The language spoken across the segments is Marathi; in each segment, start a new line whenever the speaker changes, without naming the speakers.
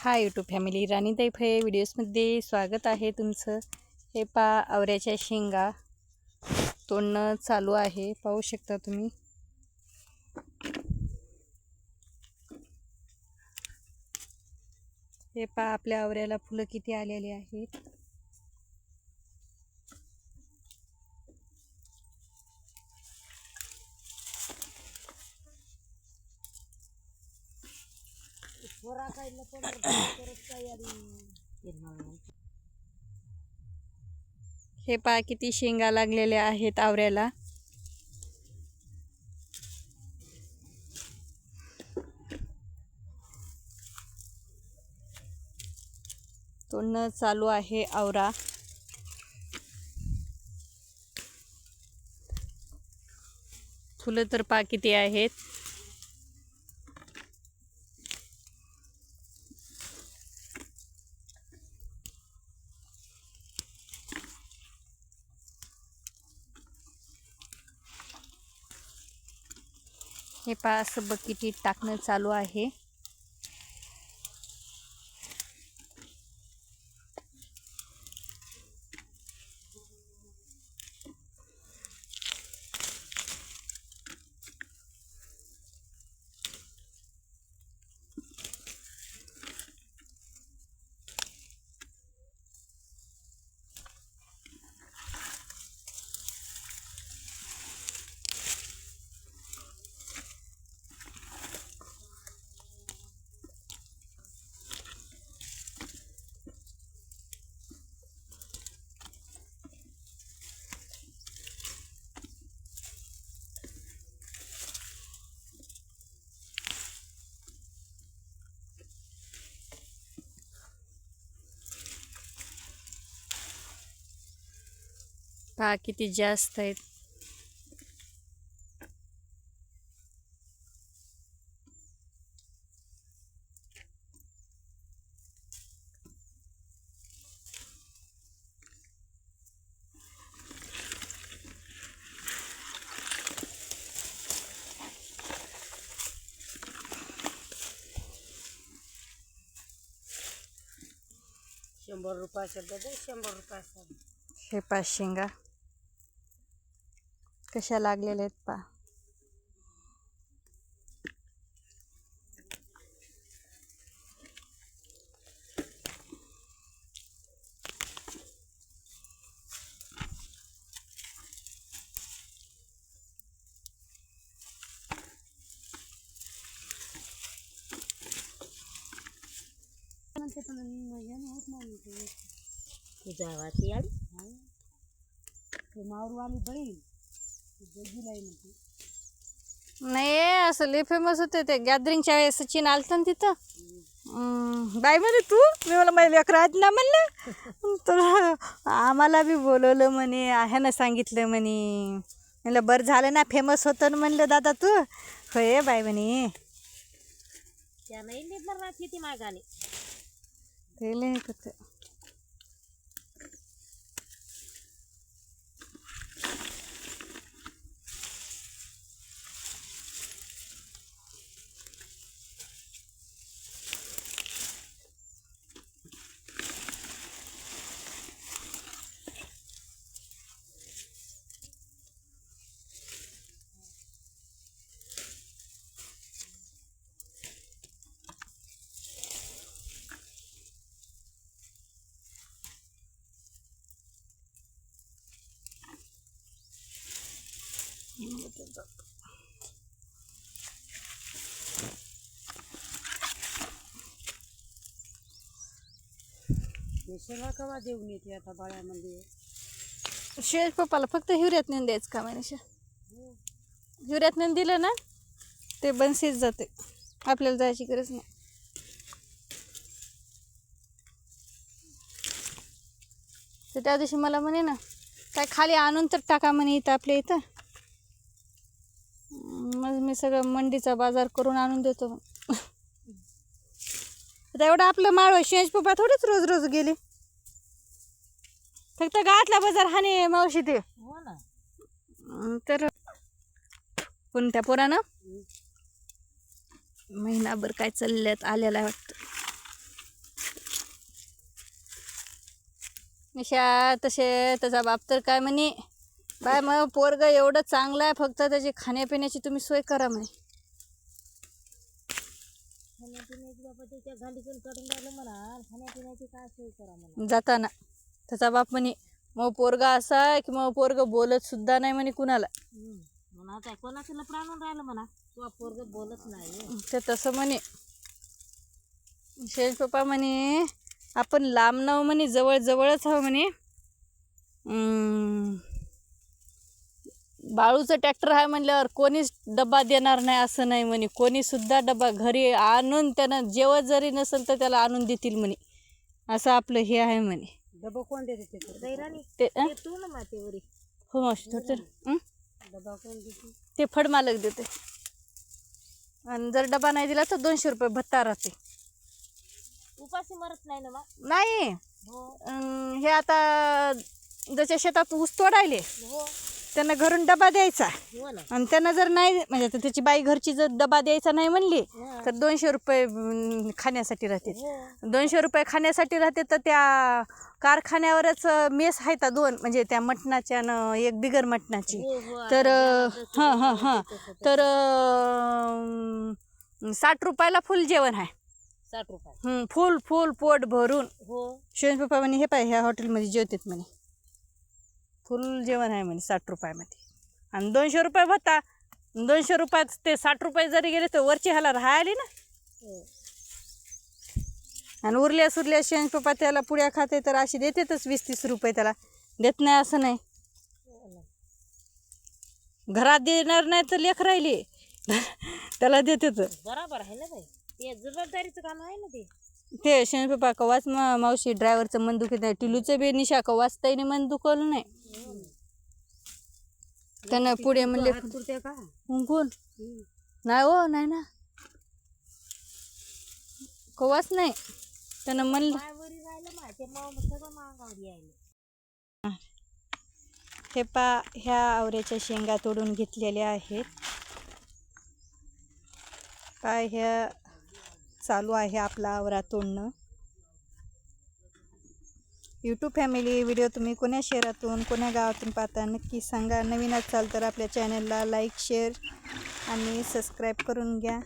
हा यूट्यूब फॅमिली राणी दैफे व्हिडिओजमध्ये स्वागत आहे तुमचं. हे पा आवऱ्याच्या शेंगा. तोडणं चालू आहे. पाहू शकता तुम्ही. हे पा आपल्या आवऱ्याला फुलं किती आलेली आहेत. हे पा किती शेंगा लागलेल्या आहेत आवऱ्याला. तोडणं चालू आहे आवरा. फुलं तर पा किती आहेत. हे पहा असं बकेटीत टाकणं चालू आहे. पहा किती जास्त आहेत
शंभर रुपयाचं डबे शंभर रुपयाचं
हे पा शेंगा कशा लागलेल्या आहेत पा
म्हणते पण मजा होत नाही ते तुझ्या वाची आली ते मावरवाली बहीण.
नाही असं लय फेमस होते ते. गॅदरिंगच्या वेळेस सचिन आलतं ना तिथं. बाई म्हणे तू? मी मला माझ्या लेकरात ना म्हणलं. तर आम्हाला बी बोलवलं म्हणे आहे ना सांगितलं म्हणे. म्हणलं बरं झालं ना फेमस होतं ना म्हणलं दादा तू. होय बाई म्हणे.
त्या नाही मागाने.
ते
कवा देऊन येते आता बाळ्यामध्ये
शेष पप्पाला फक्त हिवऱ्यात नेऊन द्यायचं का मनीषा? हिवऱ्यात नेऊन दिलं ना ते बनसीच जाते. आपल्याला जायची गरज नाही. तर त्या दिवशी मला म्हणे ना काय खाली आणून तर टाका म्हणे इथं आपल्या इथं. मग मी सगळं मंडीचा बाजार करून आणून देतो. आता एवढं आपलं माळ शेंज थोडीच रोज रोज गेली. फक्त गावातला बाजार हाने मावशी ते.
हो
तर कोणत्या पोरानं? महिनाभर काय चालल्यात आलेला आहे वाटतं. अशा तसे त्याचा बाप तर काय म्हणे? बाय मग पोरग एवढं चांगलं आहे फक्त त्याची खाण्यापिण्याची तुम्ही सोय करा म्हणा. जाताना. त्याचा बाप म्हणे मग पोरगा असा आहे की मग पोरग बोलत सुद्धा नाही म्हणे कुणाला.
म्हणा काय कोणाचं लपड आणून राहिलं म्हणा? तू पोरग बोलत नाही
ते तसं म्हणे. शेष पप्पा म्हणे आपण लांब नाव म्हणे जवळ जवळच हवं म्हणे. बाळूचं ट्रॅक्टर आहे म्हणल्यावर कोणीच डब्बा देणार नाही असं नाही म्हणे. कोणी सुद्धा डब्बा घरी आणून त्यानं जेवण जरी नसेल तर त्याला आणून देतील म्हणे. असं आपलं हे आहे म्हणे.
डबा कोण देते ते दैराणी
ते अं?
ते तू ना मातेवरी.
हो मावशी थोडं हं?
डबा कोण देते?
ते फड मालक देते. आणि जर डबा नाही दिला तर दोनशे रुपये भत्ता राहते.
उपाशी मरत नाही ना
नाही.
हो.
अं, हे आता ज्याच्या शेतात ऊस तोडायले
हो.
त्यांना घरून डबा द्यायचा.
हो ना.
आणि त्यांना जर नाही म्हणजे आता त्याची बाई घरची जर डबा द्यायचा नाही म्हणली
हा.
तर दोनशे रुपये अं, खाण्यासाठी राहते.
हो.
दोनशे रुपये खाण्यासाठी राहते तर त्या कारखान्यावरच मेस आहेत दोन म्हणजे त्या मटणाच्या न एक बिगर मटणाची.
हो हो
तर हां हां हां. तर अं, साठ रुपयाला फुल जेवण आहे.
साठ रुपये.
हं, फुल फुल पोट भरून.
हो.
पप्पा म्हणे हे पाय ह्या हॉटेलमध्ये जेवतात म्हणे. फुल जेवण आहे म्हणे साठ रुपयामध्ये. आणि दोनशे रुपये भत्ता. दोनशे रुपयात ते साठ रुपये जरी गेले तर वरची ह्याला राहायली ना. आणि उरल्या सुरल्या शिवाजी पप्पा त्याला पुड्या खाते तर अशी देतातच वीस तीस रुपये त्याला. देत नाही असं नाही. घरात देणार नाही तर लेख राहिली. त्याला देतात.
बराबर आहे ना ते जबाबदारीचं काम आहे ना ते.
ते शिवाजी पप्पा कवाच मावशी ड्रायव्हरचं मन दुखत नाही. टिलूचं बी निशा कवाच त्याने मन दुखवलं नाही. त्यानं पुढे म्हणले
पुरते का?
"हं, कोण नाही हो नाही ना. कवाच नाही. त्यानं म्हणलं हे पा ह्या आवऱ्याच्या शेंगा तोडून घेतलेल्या आहेत. काय ह्या चालू आहे आपला आवरा तोडणं. यूट्यूब फॅमिली व्हिडिओ तुम्ही कोण्या शहरातून कोण्या गावातून पाहता नक्की सांगा. नवीन असाल तर आपल्या चॅनलला लाईक शेअर आणि सबस्क्राईब करून घ्या.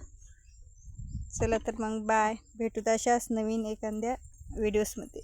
चला तर मग बाय भेटूत अशाच नवीन एखाद्या व्हिडिओजमध्ये